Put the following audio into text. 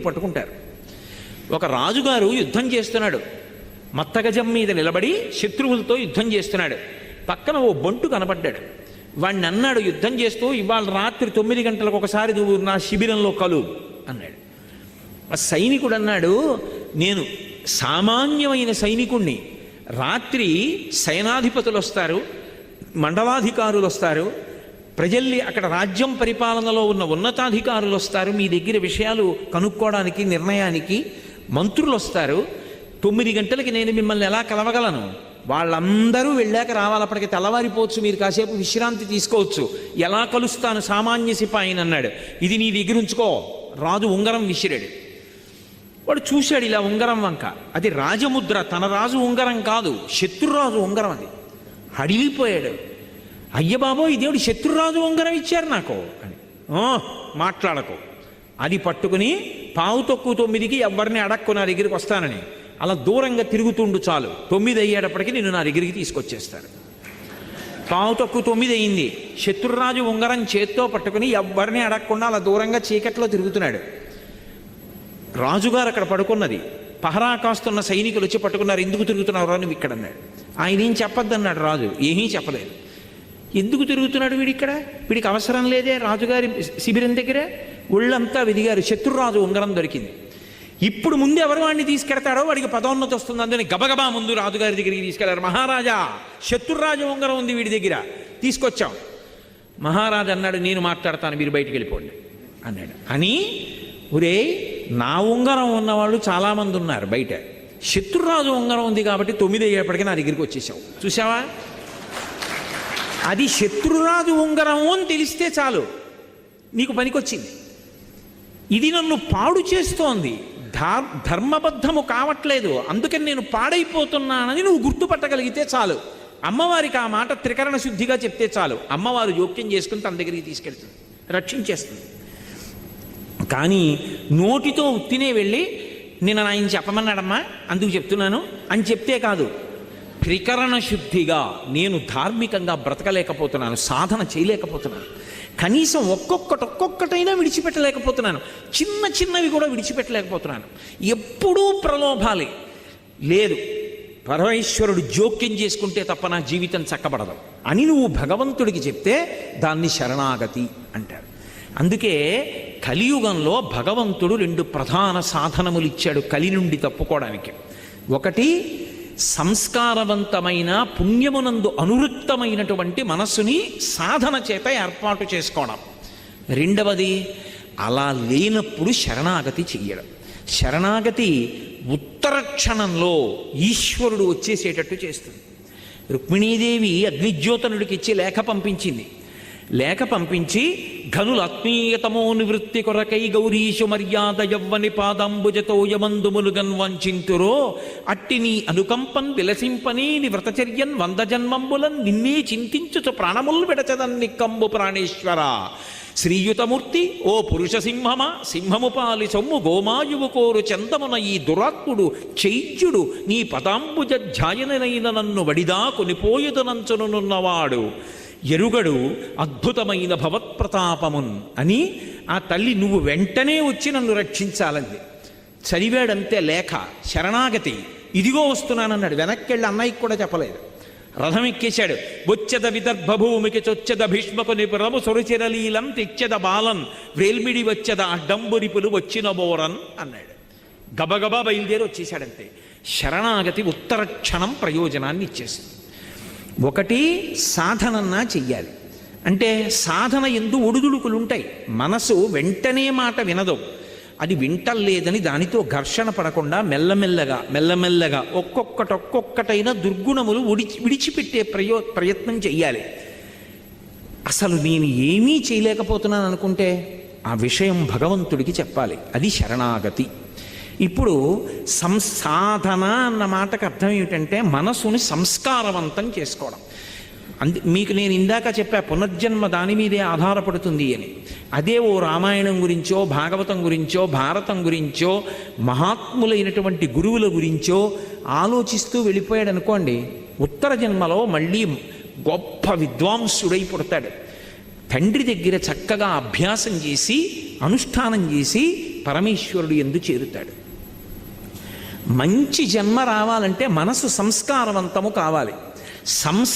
పట్టుకుంటారు. ఒక రాజుగారు యుద్ధం చేస్తున్నాడు. మత్తగజం మీద నిలబడి శత్రువులతో యుద్ధం చేస్తున్నాడు. పక్కన ఓ బంటు కనబడ్డాడు వాడిని అన్నాడు యుద్ధం చేస్తూ ఇవాళ రాత్రి తొమ్మిది గంటలకు ఒకసారి నువ్వు నా శిబిరంలో కలు అన్నాడు. ఆ సైనికుడు అన్నాడు నేను సామాన్యమైన సైనికుణ్ణి. రాత్రి సైనాధిపతులు వస్తారు మండలాధికారులు వస్తారు ప్రజల్ని అక్కడ రాజ్యం పరిపాలనలో ఉన్న ఉన్నతాధికారులు వస్తారు మీ దగ్గర విషయాలు కనుక్కోవడానికి నిర్ణయానికి మంత్రులు వస్తారు. తొమ్మిది గంటలకి నేను మిమ్మల్ని ఎలా కలవగలను? వాళ్ళందరూ వెళ్ళాక రావాలి అప్పటికి తెల్లవారిపోవచ్చు మీరు కాసేపు విశ్రాంతి తీసుకోవచ్చు. ఎలా కలుస్తాను సామాన్య సిపాయిని అన్నాడు. ఇది నీ దగ్గర ఉంచుకో. రాజు ఉంగరం విసిరాడు. వాడు చూశాడు ఇలా ఉంగరం వంక. అది రాజముద్ర. తన రాజు ఉంగరం కాదు. శత్రురాజు ఉంగరం అది. అడిగిపోయాడు అయ్య ఈ దేవుడు శత్రురాజు ఉంగరం ఇచ్చారు నాకు అని. "ఓ, మాట్లాడకు. అది పట్టుకుని పావు తక్కువ తొమ్మిదికి ఎవరిని అడక్కు నా దగ్గరికి వస్తానని. అలా దూరంగా తిరుగుతుండు చాలు. తొమ్మిది అయ్యేటప్పటికి నిన్ను నా దగ్గరికి తీసుకొచ్చేస్తారు. పావు తక్కువ తొమ్మిది అయింది. శత్రురాజు ఉంగరం చేత్తో పట్టుకుని ఎవ్వరిని అడగకుండా అలా దూరంగా చీకట్లో తిరుగుతున్నాడు. రాజుగారు అక్కడ పడుకున్నది. పహరా కాస్తున్న సైనికులు వచ్చి పట్టుకున్నారు ఎందుకు తిరుగుతున్నారు అని ఇక్కడ? అన్నాడు. ఆయన ఏం చెప్పొద్దన్నాడు రాజు. ఏమీ చెప్పలేదు. ఎందుకు తిరుగుతున్నాడు వీడిక్కడ వీడికి అవసరం లేదే రాజుగారి శిబిరం దగ్గర? ఒళ్ళంతా వెదిగారు. శత్రురాజు ఉంగరం దొరికింది. ఇప్పుడు ముందు ఎవరు వాడిని తీసుకెడతాడో వాడికి పదోన్నతి వస్తుంది. అందుకని గబగబా ముందు రాజుగారి దగ్గరికి తీసుకెళ్ళారు. మహారాజా శత్రురాజు ఉంగరం ఉంది వీడి దగ్గర. తీసుకొచ్చాం. మహారాజు అన్నాడు నేను మాట్లాడతాను మీరు బయటికి వెళ్ళిపోండి. అన్నాడు. అని ఒరే నా ఉంగరం ఉన్నవాళ్ళు చాలామంది ఉన్నారు బయట. శత్రురాజు ఉంగరం ఉంది కాబట్టి తొమ్మిది అయ్యేపటికి నా దగ్గరికి వచ్చేసావు. చూసావా అది శత్రురాజు ఉంగరం అని తెలిస్తే చాలు. నీకు పనికొచ్చింది. ఇది నన్ను పాడు చేస్తోంది. ధర్మబద్ధము కావట్లేదు. అందుకని నేను పాడైపోతున్నానని నువ్వు గుర్తుపట్టగలిగితే చాలు. అమ్మవారికి ఆ మాట త్రికరణ శుద్ధిగా చెప్తే చాలు. అమ్మవారు జోక్యం చేసుకుని తన దగ్గరికి తీసుకెళ్తుంది. రక్షించేస్తుంది. కానీ నోటితో ఉత్తినే వెళ్ళి నేను ఆయన చెప్పమన్నాడమ్మా అందుకు చెప్తున్నాను అని చెప్తే కాదు. త్రికరణ శుద్ధిగా నేను ధార్మికంగా బ్రతకలేకపోతున్నాను సాధన చేయలేకపోతున్నాను. కనీసం ఒక్కొక్కటి ఒక్కొక్కటైనా విడిచిపెట్టలేకపోతున్నాను. చిన్న చిన్నవి కూడా విడిచిపెట్టలేకపోతున్నాను. ఎప్పుడూ ప్రలోభాలే. లేదు పరమేశ్వరుడు జోక్యం చేసుకుంటే తప్ప నా జీవితం చక్కబడదు అని నువ్వు భగవంతుడికి చెప్తే దాన్ని శరణాగతి అంటారు. అందుకే కలియుగంలో భగవంతుడు రెండు ప్రధాన సాధనములు ఇచ్చాడు కలి నుండి తప్పుకోవడానికి. ఒకటి సంస్కారవంతమైన పుణ్యమునందు అనువృత్తమైనటువంటి మనస్సుని సాధన చేత ఏర్పాటు చేసుకోవడం. రెండవది అలా లేనప్పుడు శరణాగతి చెయ్యడం. శరణాగతి ఉత్తర క్షణంలో ఈశ్వరుడు వచ్చేసేటట్టు చేస్తుంది. రుక్మిణీదేవి అగ్నిజ్యోతనుడికి ఇచ్చి లేఖ పంపించింది. లేఖ పంపించి ఘనుల ఆత్మీయతమో నివృత్తి కొరకై గౌరీషు మర్యాద యవ్వని పాదాంబుజతో యమందుములుగన్ వంచింతురో అట్టి నీ అనుకంపన్ విలసింపని ని వ్రతచర్యన్ వంద జన్మంబులన్ నిన్నే చింతించుచు ప్రాణములు విడచదన్ని నిక్కంబు ప్రాణేశ్వర. శ్రీయుతమూర్తి ఓ పురుష సింహమా సింహము పాలి సొమ్ము గోమాయువు కోరు చందమున ఈ దురాత్ముడు చైత్యుడు నీ పదాంబుజ ధ్యాయనైన నన్ను వడిదా కొనిపోయుదనంచునున్నవాడు. ఎరుగడు అద్భుతమైన భవత్ప్రతాపమున్ అని ఆ తల్లి నువ్వు వెంటనే వచ్చి నన్ను రక్షించాలంది. చదివాడంతే లేఖ శరణాగతి. ఇదిగో వస్తున్నానన్నాడు. వెనక్కి వెళ్ళి అన్నయ్యకి కూడా చెప్పలేదు. రథం ఎక్కేశాడు బొచ్చెద విదర్భ భూమికి చొచ్చెద భీష్మకు నిపురము సొరుచిరలీలం తెచ్చెద బాలన్ వేల్మిడి వచ్చెద అడ్డంబురిపులు వచ్చిన బోరన్ అన్నాడు. గబగబా బయలుదేరి వచ్చేశాడంతే. శరణాగతి ఉత్తర క్షణం ప్రయోజనాన్ని ఇచ్చేసింది. ఒకటి సాధనన్నా చెయ్యాలి. అంటే సాధన ఎందు ఒడుదుడుకులు ఉంటాయి మనసు వెంటనే మాట వినదు. అది వింటలేదని దానితో ఘర్షణ పడకుండా మెల్లమెల్లగా మెల్లమెల్లగా ఒక్కొక్కటి ఒక్కొక్కటైన దుర్గుణములు ఉడిచి విడిచిపెట్టే ప్రయో ప్రయత్నం చెయ్యాలి. అసలు నేను ఏమీ చేయలేకపోతున్నాను అనుకుంటే ఆ విషయం భగవంతుడికి చెప్పాలి. అది శరణాగతి. ఇప్పుడు సంసాధన అన్న మాటకు అర్థం ఏమిటంటే మనసుని సంస్కారవంతం చేసుకోవడం. అందు మీకు నేను ఇందాక చెప్పా పునర్జన్మ దాని మీదే ఆధారపడుతుంది అని. అదే ఓ రామాయణం గురించో భాగవతం గురించో భారతం గురించో మహాత్ములైనటువంటి గురువుల గురించో ఆలోచిస్తూ వెళ్ళిపోయాడు అనుకోండి ఉత్తర జన్మలో మళ్ళీ గొప్ప విద్వాంసుడై పుడతాడు. తండ్రి దగ్గర చక్కగా అభ్యాసం చేసి అనుష్ఠానం చేసి పరమేశ్వరుడు ఎందు చేరుతాడు. మంచి జన్మ రావాలంటే మనసు సంస్కారవంతము కావాలి. సంస్